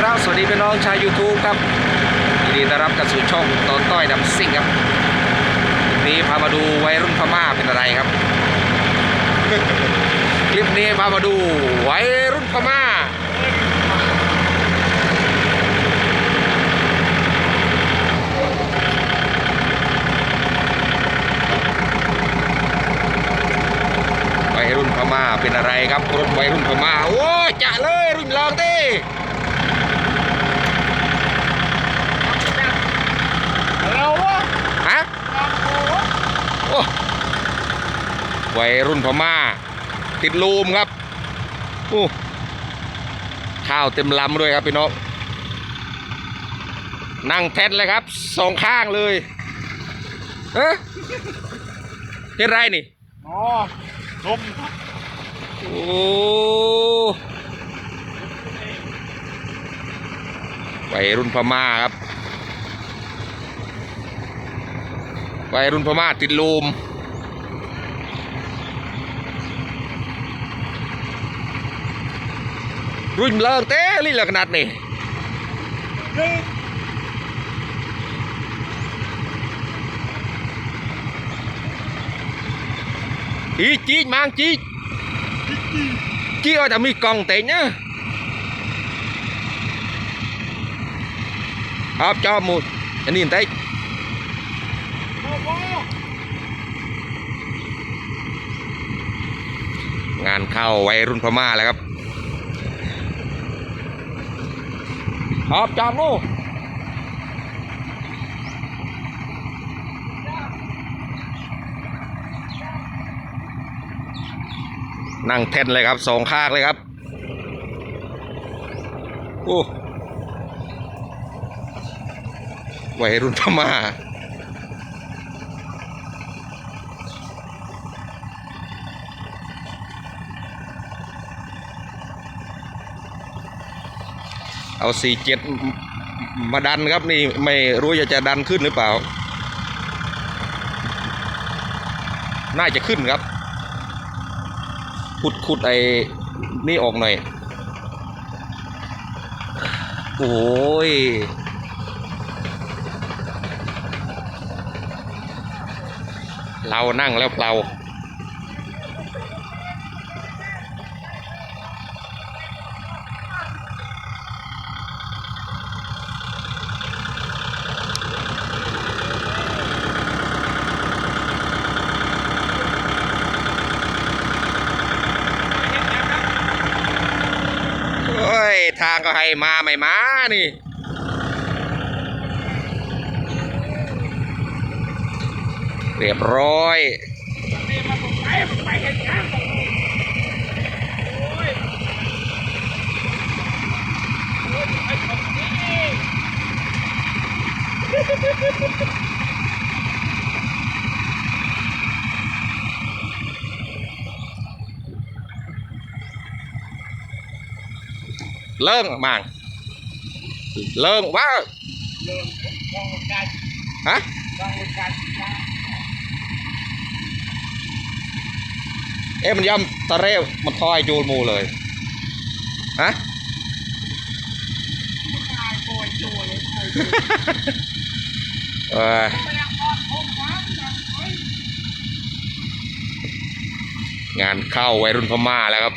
ครับ สวัสดีพี่น้องชาว YouTube ครับยินดีต้อนรับเข้าสู่ช่องตอนต้อยดำซิ่งครับคลิปนี้พามาดูวัยรุ่นพม่าเป็นอะไรครับ คลิปนี้พามาดูวัยรุ่นพม่าวัยรุ่นพม่าเป็นอะไรครับรถวัยรุ่นพม่าโอ้จะเลยรุ่นลองดิฮะโอ้ วัยรุ่นพม่า ติดลูมครับโอ้ข้าวเต็มลำด้วยครับพี่น้องนั่งแท็ดเลยครับสองข้างเลยเอ๊ะเฮ็ดไรนี่ อ๋อลมโอ้วัยรุ่นพม่าครับวัยรุ่นพม่าติดลูม รุ่นเลิงเต้ลี่เลือขนาดนี่นี่อีจีมางจีจีเอาแต่มีกองเต็งนะครับ cho một anh nhìn thấy โอ้โหงานเข้าวัยรุ่นพม่าแล้วครับ ครับจอดลูกนั่งเทนเลยครับสองข้างเลยครับโอ้วัยรุ่นพม่า เอาสี่เจ็ดมาดันครับนี่ไม่รู้จะจะดันขึ้นหรือเปล่า น่าจะขึ้นครับ ขุดขุดไอ้นี่ออกหน่อย โอ้ยเรานั่งแล้วเปล่า เฮ้ย ทางก็ให้มาไม่มานี่เรียบร้อย นี่มาตรงไปไป เห็นยังตรงนี้โอ้ยโอ้ยไอ้ของนี่เลิ่งมั่งเลิ่งว้าเริ่มมองกาฮะเอ๊ะมันย่ำตะเร่มันทอยจูลมูเลยฮะเออางานเข้าวัยรุ่นพม่าแล้วครับ